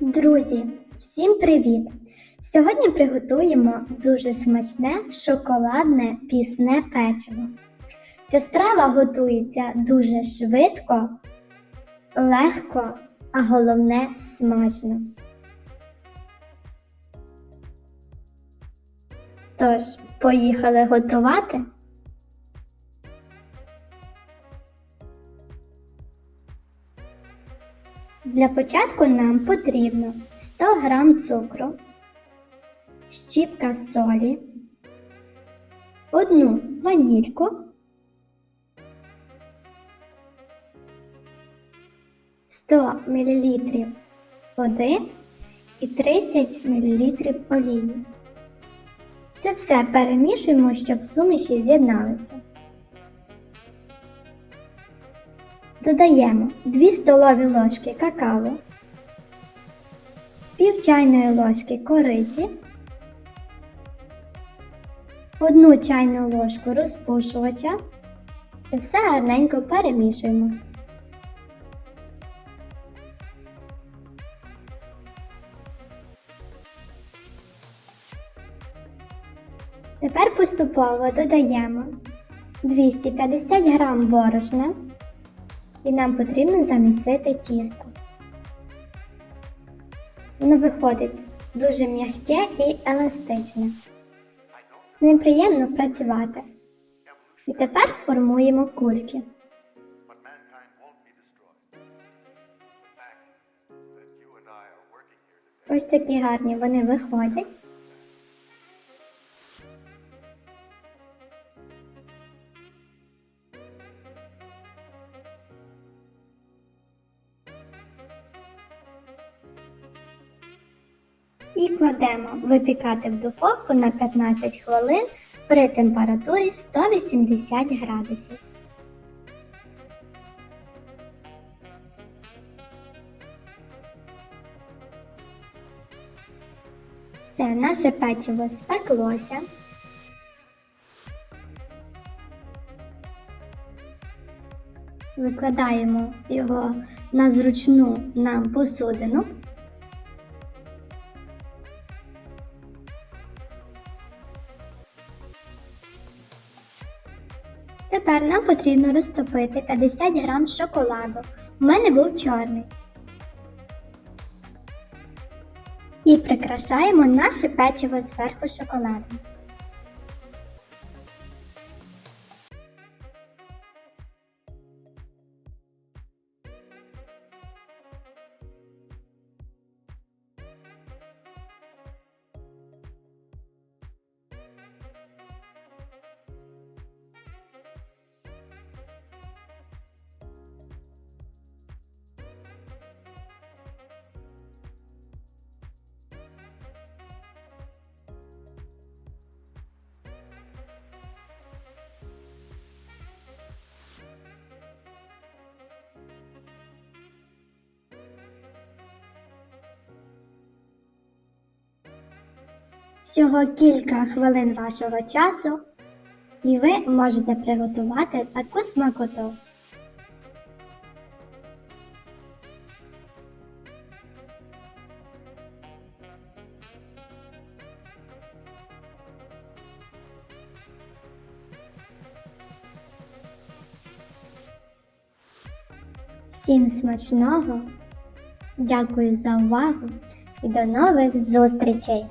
Друзі, всім привіт! Сьогодні приготуємо дуже смачне шоколадне пісне печиво. Ця страва готується дуже швидко, легко, а головне смачно. Тож, поїхали готувати. Для початку нам потрібно 100 г цукру, щіпка солі, одну ванільку, 100 мл води і 30 мл олії. Це все перемішуємо, щоб суміші з'єдналися. Додаємо 2 столові ложки какао, пів чайної ложки кориці, 1 чайну ложку розпушувача. Це все гарненько перемішуємо. Тепер поступово додаємо 250 г борошна і нам потрібно замісити тісто. Воно виходить дуже м'яке і еластичне. З ним приємно працювати. І тепер формуємо кульки. Ось такі гарні вони виходять. І кладемо випікати в духовку на 15 хвилин при температурі 180 градусів. Все, наше печиво спеклося. Викладаємо його на зручну нам посудину. Тепер нам потрібно розтопити 50 грам шоколаду. У мене був чорний. І прикрашаємо наше печиво зверху шоколадом. Всього кілька хвилин вашого часу, і ви можете приготувати таку смакоту. Всім смачного! Дякую за увагу і до нових зустрічей!